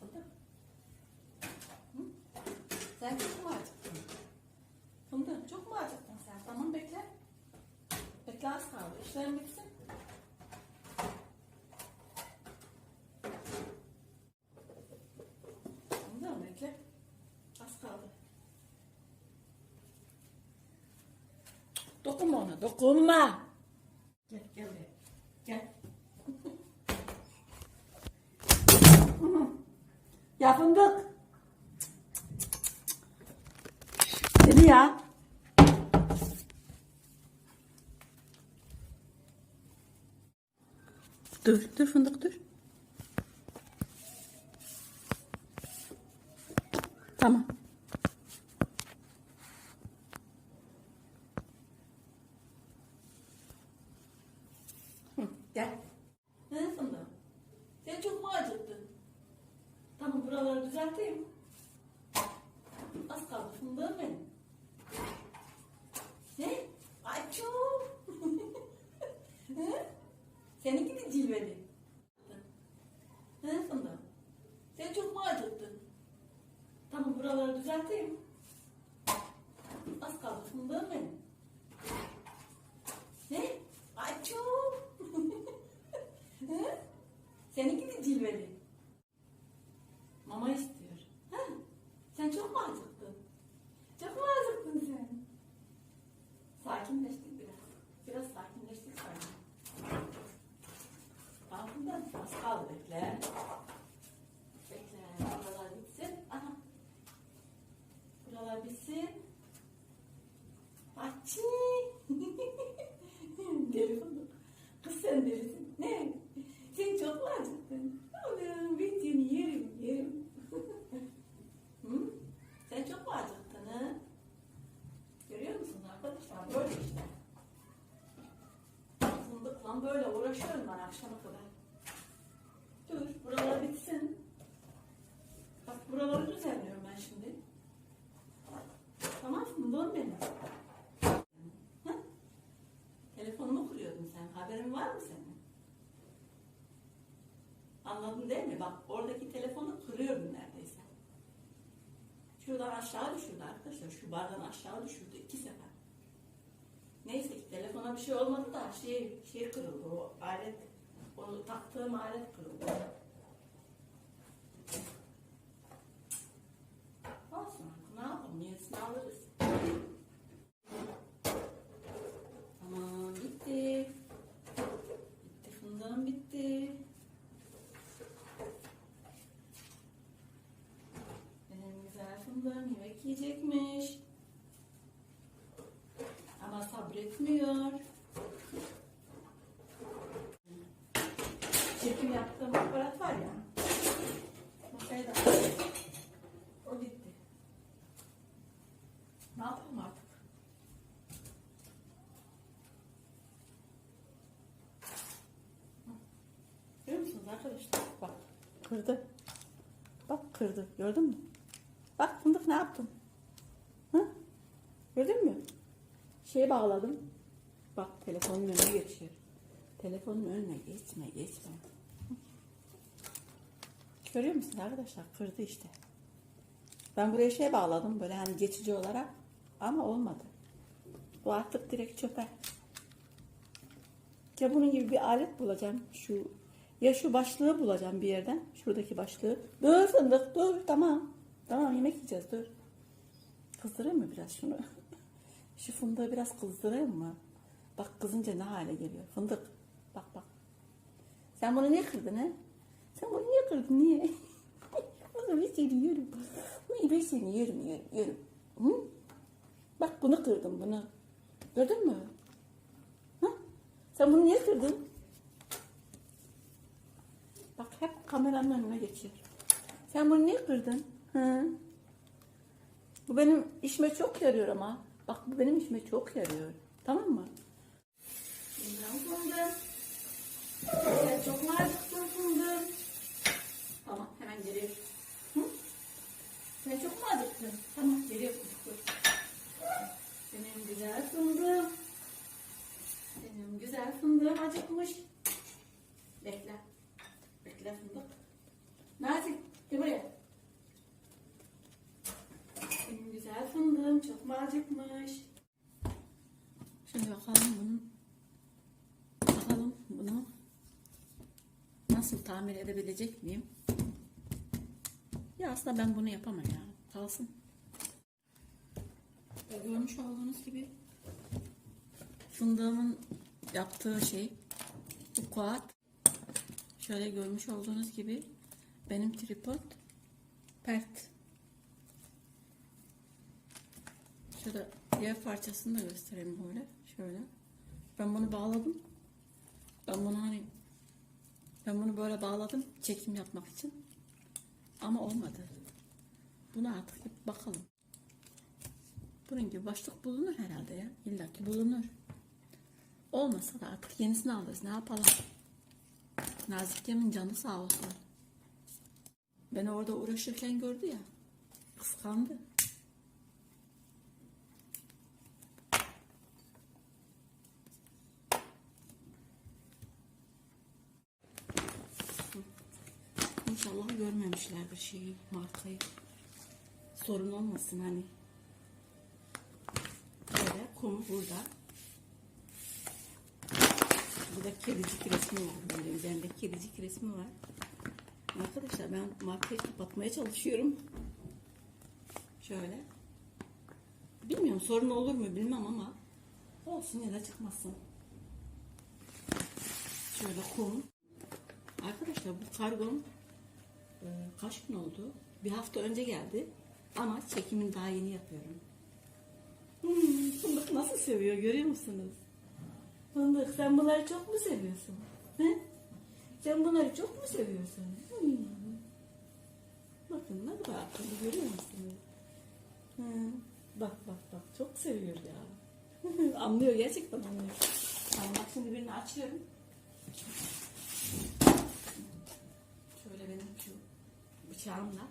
Fındık. Hı? Sen çok mu acıktın? Fındık çok mu acıktın sen? Tamam bekle. Bekle az kaldı. İşlerin bitsin. Fındık bekle. Az kaldı. Dokunma ona, dokunma. Gel, gel buraya. Gel. ya fındık. Seni ya. Dur, dur fındık dur. Tamam. Hı, gel. Ne fındık? Sen çok mu acıktın? Tamam buraları düzelteyim. Az kaldı fındığım benim. Ne? Açu. He? Seninki de cilveli. He fındığım? Sen çok mu acıktın? Tamam buraları düzelteyim. Az kaldı fındığım benim. Ne? Açu. He? Seninki de cilveli. Mama istiyor. Ha? Sen çok mu acıktın? Çok mu acıktın sen? Sakinleştik biraz. Biraz sakinleştik sanki. Altından az kaldı bekle. Bekle. Buralar bitsin. Aha. Buralar bitsin. Açı. Deli fındık. Kız sen delisin. Ne? Sen çok mu acıktın? Oğlum ben seni yerim yerim. Hı? Sen çok mu acıktın ha? Görüyor musun arkadaşlar? Böyle işte. Fındıkla böyle uğraşıyorum ben akşama kadar. Dur buralar bitsin. Bak buraları düzenliyorum ben şimdi. Tamam fındığım benim. Ha? Telefonumu kuruyordun sen. Haberin var mı senin? Mi? Bak oradaki telefonu kırıyordum neredeyse. Şuradan aşağı düşürdü arkadaşlar. Şu bardan aşağı düşürdü iki sefer. Neyse ki telefona bir şey olmadı da şey, şey kırıldı. O alet, o taktığım alet kırıldı. Olsun ne yapalım yenisini alırız. Tamam bitti. Bitti fındığım bitti. Benim güzel yiyecekmiş. Ama sabretmiyor. Çekim yaptığım aparat var ya. Masaya da o gitti. Ne yapalım artık? Görüyor musunuz arkadaşlar? Bak kırdı. Bak kırdı. Gördün mü? Bak fındık ne yaptın? Gördün mü? Şeye bağladım. Bak telefonun önüne geçiyor. Telefonun önüne geçme geçme. Görüyor musun arkadaşlar? Kırdı işte. Ben buraya şey bağladım böyle hani geçici olarak ama olmadı. Bu artık direkt çöpe. Ya bunun gibi bir alet bulacağım. Şu ya şu başlığı bulacağım bir yerden. Şuradaki başlığı. Dur fındık dur tamam. Tamam yemek yiyeceğiz dur. Kızdırayım mı biraz şunu? Şu fındığı biraz kızdırayım mı? Bak kızınca ne hale geliyor. Fındık. Bak bak. Sen bunu niye kırdın he? Sen bunu niye kırdın niye? Oğlum ben seni yerim. Uy, Ben seni yerim yerim yerim. Hı? Bak bunu kırdım bunu. Gördün mü? Ha? Sen bunu niye kırdın? Bak hep kameranın önüne geçiyor. Sen bunu niye kırdın? Hı? Bu benim işime çok yarıyor ama. Bak bu benim işime çok yarıyor. Tamam mı? Bundan fındım. Sen çok acıktın fındım? Tamam hemen geliyor. Hı? Sen çok mu acıktın? Tamam geliyor fındık. dur. Benim güzel fındığım. Benim güzel fındığım acıkmış. Bekle. Bekle fındık. Nazik Gel buraya. Güzel fındığım çok mu acıkmış? Şimdi bakalım bunun bakalım bunu nasıl tamir edebilecek miyim? Ya aslında ben bunu yapamam ya. Kalsın. Ya görmüş olduğunuz gibi fındığımın yaptığı şey bu kuat. Şöyle görmüş olduğunuz gibi benim tripod pert. Şöyle diğer parçasını da göstereyim böyle. Şöyle. Ben bunu bağladım. Ben bunu hani ben bunu böyle bağladım çekim yapmak için. Ama olmadı. Buna artık bakalım. Bunun gibi başlık bulunur herhalde ya. İlla ki bulunur. Olmasa da artık yenisini alırız. Ne yapalım? Nazikem'in canı sağ olsun. Beni orada uğraşırken gördü ya. Kıskandı. İnşallah görmemişlerdir şeyi, markayı. Sorun olmasın hani. Böyle kum burada. Burada kedicik resmi var. Böyle üzerinde kedicik resmi var. Arkadaşlar ben markayı kapatmaya çalışıyorum. Şöyle. Bilmiyorum sorun olur mu bilmem ama olsun ya da çıkmasın. Şöyle kum. Arkadaşlar bu kargom e, kaç gün oldu? Bir hafta önce geldi. Ama çekimini daha yeni yapıyorum. Hmm, fındık nasıl seviyor görüyor musunuz? Fındık sen bunları çok mu seviyorsun? He? Sen bunları çok mu seviyorsun? Hmm. Bakın ne kadar akıllı görüyor musunuz? Hı. Bak bak bak çok seviyor ya. anlıyor gerçekten anlıyor. Tamam bak şimdi birini açıyorum. Şöyle benim şu bıçağımla.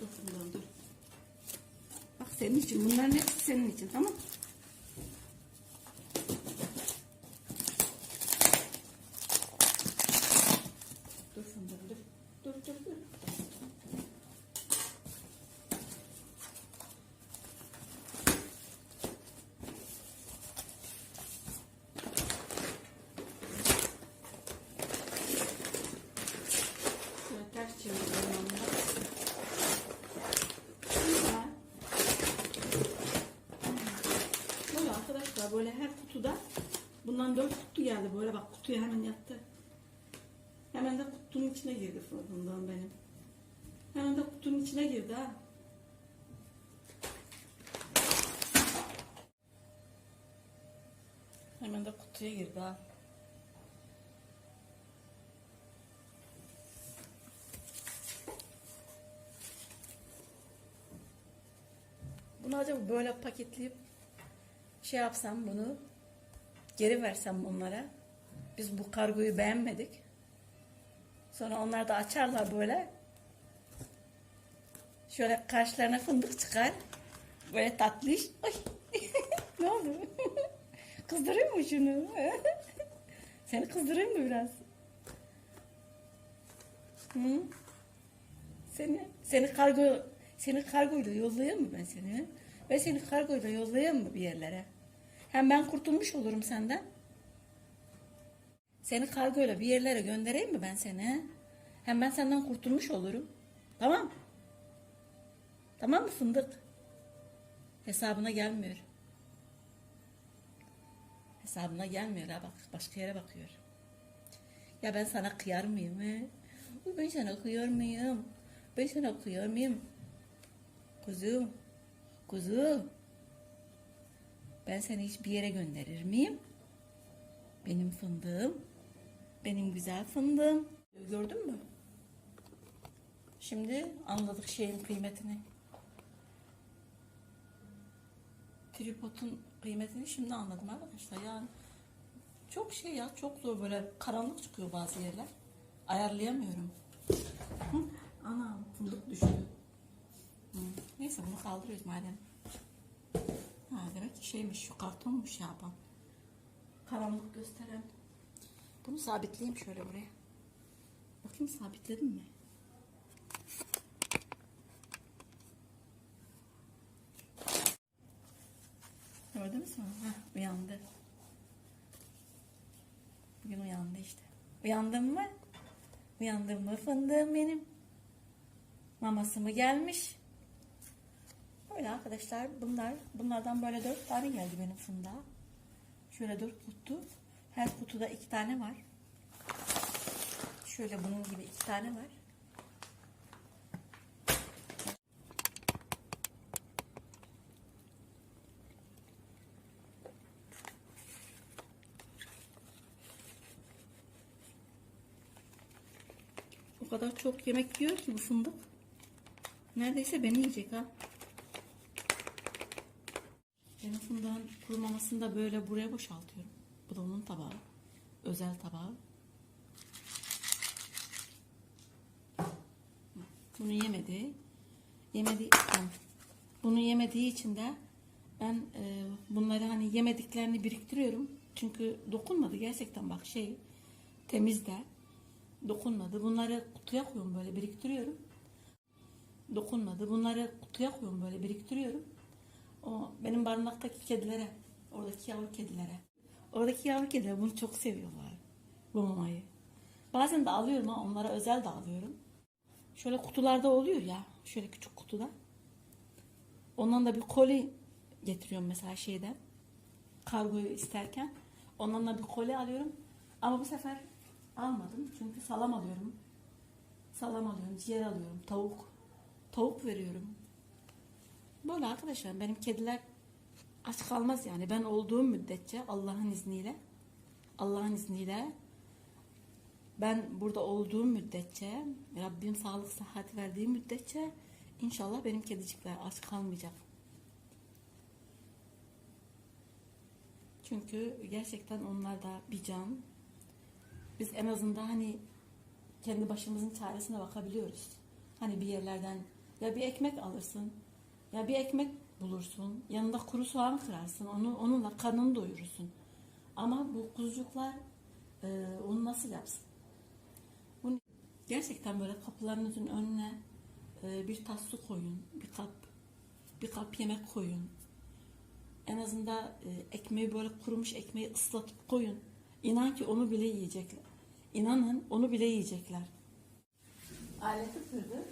Dur bundan dur. Bak senin için bunların hepsi senin için tamam Dur fındığım dur. Dur dur dur. Şöyle ters çeviriyorum onu da. Güzel. Böyle böyle her kutuda bundan dört kutu geldi böyle bak kutuya hemen yattı. Hemen de kutunun içine girdi bundan benim. Hemen de kutunun içine girdi ha. Hemen de kutuya girdi ha. Bunu acaba böyle paketleyip şey yapsam bunu geri versem onlara. Biz bu kargoyu beğenmedik. Sonra onlar da açarlar böyle. Şöyle karşılarına fındık çıkar. Böyle tatlış. Ay. ne oldu? Kızdırayım mı şunu? Seni kızdırayım mı biraz? Hı? Seni seni kargo seni kargoyla yollayayım mı ben seni? Ben seni kargoyla yollayayım mı bir yerlere? Hem ben kurtulmuş olurum senden. Seni kargoyla bir yerlere göndereyim mi ben seni? Hem ben senden kurtulmuş olurum. Tamam. Tamam mı fındık? Hesabına gelmiyor. Hesabına gelmiyor ha bak. Başka yere bakıyor. Ya ben sana kıyar mıyım he? Ben sana kıyar mıyım? Ben sana kıyar mıyım? Kuzum. Kuzum. Ben seni hiçbir yere gönderir miyim? Benim fındığım. Benim güzel fındığım. Gördün mü? Şimdi anladık şeyin kıymetini. Tripodun kıymetini şimdi anladım arkadaşlar. Yani çok şey ya çok zor böyle karanlık çıkıyor bazı yerler. Ayarlayamıyorum. Hı? Ana fındık düştü. Hı. Neyse bunu kaldırıyoruz madem. Ha, demek şeymiş şu kartonmuş yapan. karanlık gösteren. Bunu sabitleyeyim şöyle buraya. Bakayım sabitledim mi? Gördünüz mü? Heh, uyandı. Bugün uyandı işte. Uyandın mı? Uyandın mı fındığım benim? Maması mı gelmiş? Böyle arkadaşlar bunlar bunlardan böyle dört tane geldi benim fındığa. Şöyle dört kutu. Her kutuda iki tane var. Şöyle bunun gibi iki tane var. O kadar çok yemek yiyor ki bu fındık. Neredeyse beni yiyecek ha. Benim fındığın kurumamasını da böyle buraya boşaltıyorum. Bu da onun tabağı. Özel tabağı. Bunu yemedi. Yemedi. Bunu yemediği için de ben e, bunları hani yemediklerini biriktiriyorum. Çünkü dokunmadı gerçekten bak şey temiz de dokunmadı. Bunları kutuya koyuyorum böyle biriktiriyorum. Dokunmadı. Bunları kutuya koyuyorum böyle biriktiriyorum. O benim barınaktaki kedilere, oradaki yavru kedilere. Oradaki yavru kediler bunu çok seviyorlar. Bu mamayı. Bazen de alıyorum ha onlara özel de alıyorum. Şöyle kutularda oluyor ya. Şöyle küçük kutuda. Ondan da bir koli getiriyorum mesela şeyden. Kargoyu isterken. Ondan da bir koli alıyorum. Ama bu sefer almadım. Çünkü salam alıyorum. Salam alıyorum, ciğer alıyorum, tavuk. Tavuk veriyorum. Böyle arkadaşlar benim kediler aç kalmaz yani. Ben olduğum müddetçe Allah'ın izniyle Allah'ın izniyle ben burada olduğum müddetçe Rabbim sağlık sıhhat verdiği müddetçe inşallah benim kedicikler aç kalmayacak. Çünkü gerçekten onlar da bir can. Biz en azından hani kendi başımızın çaresine bakabiliyoruz. Hani bir yerlerden ya bir ekmek alırsın ya bir ekmek bulursun. Yanında kuru soğan kırarsın. Onu onunla karnını doyurursun. Ama bu kuzucuklar e, onu nasıl yapsın? Bunu gerçekten böyle kapılarınızın önüne e, bir tas su koyun, bir kap bir kap yemek koyun. En azından e, ekmeği böyle kurumuş ekmeği ıslatıp koyun. İnan ki onu bile yiyecekler. İnanın onu bile yiyecekler. Aleti kırdı.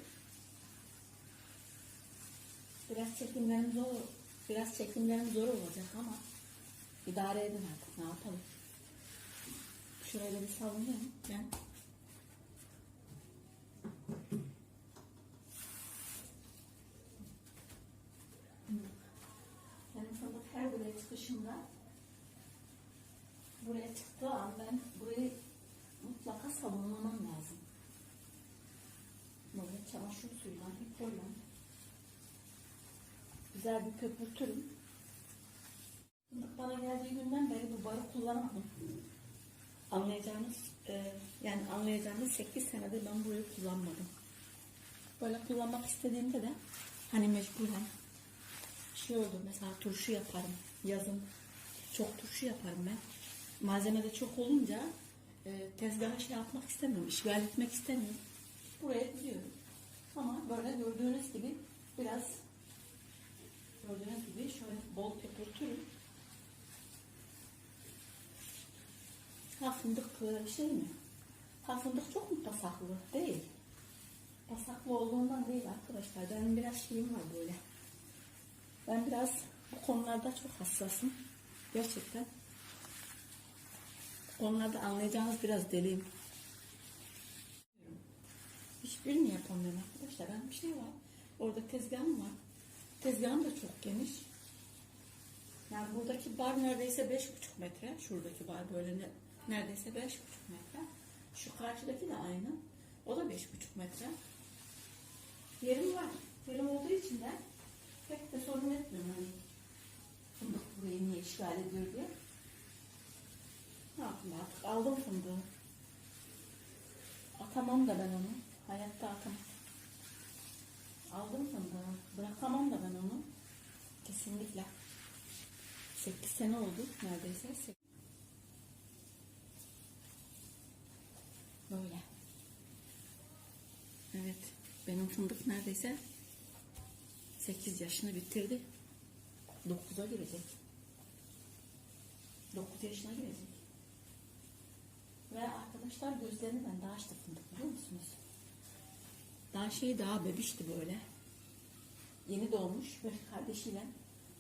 Biraz çekimlerim zor, biraz çekimlerim zor olacak ama idare edin artık ne yapalım. Şurayla bir sallayayım ben. Benim fındık her buraya çıkışımda buraya çıktığı an ben burayı mutlaka sabunlamam lazım. Böyle çamaşır suyuyla, hipoyla güzel bir köpürtürüm. Fındık bana geldiği günden beri bu barı kullanamadım. Anlayacağınız, e, yani anlayacağınız 8 senedir ben burayı kullanmadım. Böyle kullanmak istediğimde de hani mecburen şey oldu mesela turşu yaparım yazın çok turşu yaparım ben malzeme de çok olunca e, tezgaha şey yapmak istemiyorum işgal etmek istemiyorum buraya gidiyorum ama böyle gördüğünüz gibi biraz gördüğünüz gibi şöyle bol köpürtürüm ha fındık şey mi ha fındık çok mu pasaklı değil pasaklı olduğundan değil arkadaşlar benim biraz şeyim var böyle ben biraz bu konularda çok hassasım. Gerçekten. Bu konularda anlayacağınız biraz deliyim. Hiçbirini yapamıyorum arkadaşlar. Ben bir şey var. Orada tezgahım var. Tezgahım da çok geniş. Yani buradaki bar neredeyse beş buçuk metre. Şuradaki bar böyle ne, neredeyse beş buçuk metre. Şu karşıdaki de aynı. O da beş buçuk metre. Yerim var. Yerim olduğu için de pek de sorun etmiyorum hani fındık burayı niye işgal ediyor diye. Ne yapayım artık aldım fındığı. Atamam da ben onu. Hayatta atamam. Aldım yanına. Bırakamam da ben onu. Kesinlikle. 8 sene oldu neredeyse. Böyle. Evet. Benim fındık neredeyse 8 yaşını bitirdi. 9'a girecek. 9 yaşına girecek. Ve arkadaşlar gözlerini ben de açtı fındık biliyor musunuz? Daha şey daha bebişti böyle. Yeni doğmuş ve kardeşiyle.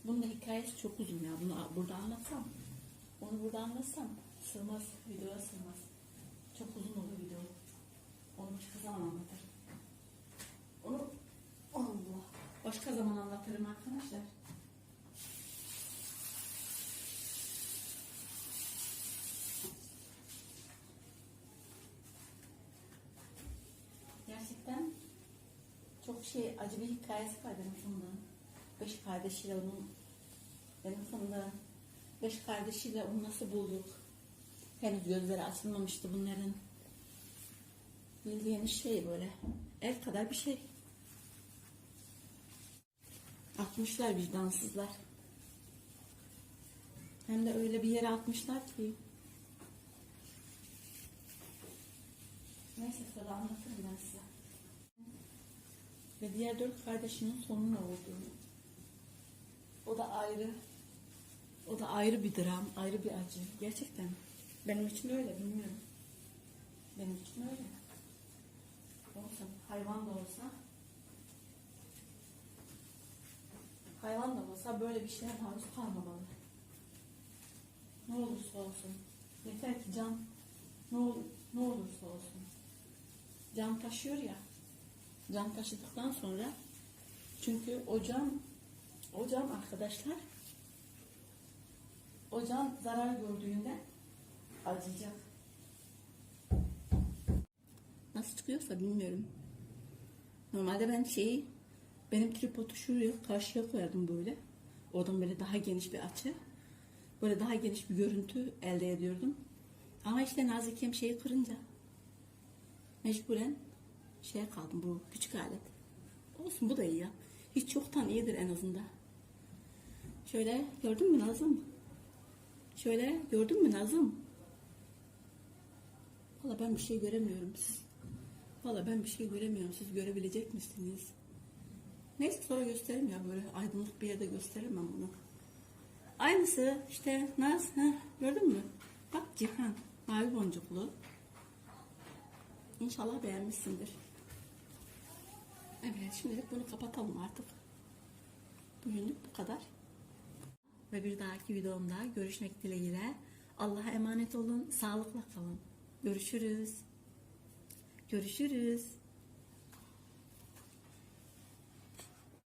Bunun da hikayesi çok uzun ya. Bunu burada anlatsam. Onu burada anlatsam sığmaz. Videoya sığmaz. Çok uzun olur video. Onu başka zaman anlatırım. Onu Allah. Başka zaman anlatırım arkadaşlar. Gerçekten çok şey acı bir hikayesi var benim fındığın. Beş kardeşiyle onun benim fındığım. Beş kardeşiyle onu nasıl bulduk? Henüz gözleri açılmamıştı bunların. Bildiğiniz şey böyle. El kadar bir şey. Atmışlar vicdansızlar. Hem de öyle bir yere atmışlar ki. Neyse sonra anlatırım. Ve diğer dört kardeşinin sonu ne olduğunu. O da ayrı. O da ayrı bir dram, ayrı bir acı. Gerçekten. Benim için öyle, bilmiyorum. Benim için öyle. Olsun, hayvan da olsa hayvan da olsa böyle bir şeye maruz kalmamalı. Ne olursa olsun. Yeter ki can ne, ol, ne olursa olsun. Can taşıyor ya. Can taşıdıktan sonra çünkü o can o can arkadaşlar o can zarar gördüğünde acıyacak. Nasıl çıkıyorsa bilmiyorum. Normalde ben şeyi benim tripodu şuraya karşıya koyardım böyle. Oradan böyle daha geniş bir açı. Böyle daha geniş bir görüntü elde ediyordum. Ama işte nazikem şeyi kırınca mecburen şeye kaldım bu küçük alet. Olsun bu da iyi ya. Hiç çoktan iyidir en azından. Şöyle gördün mü Nazım? Şöyle gördün mü Nazım? Valla ben bir şey göremiyorum. Siz, Valla ben bir şey göremiyorum. Siz görebilecek misiniz? Neyse sonra gösteririm ya böyle aydınlık bir yerde gösteririm ben bunu. Aynısı işte Naz ha, gördün mü? Bak Cihan mavi boncuklu. İnşallah beğenmişsindir. Evet şimdilik bunu kapatalım artık. Bugünlük bu kadar. Ve bir dahaki videomda görüşmek dileğiyle. Allah'a emanet olun. Sağlıkla kalın. Görüşürüz. Görüşürüz.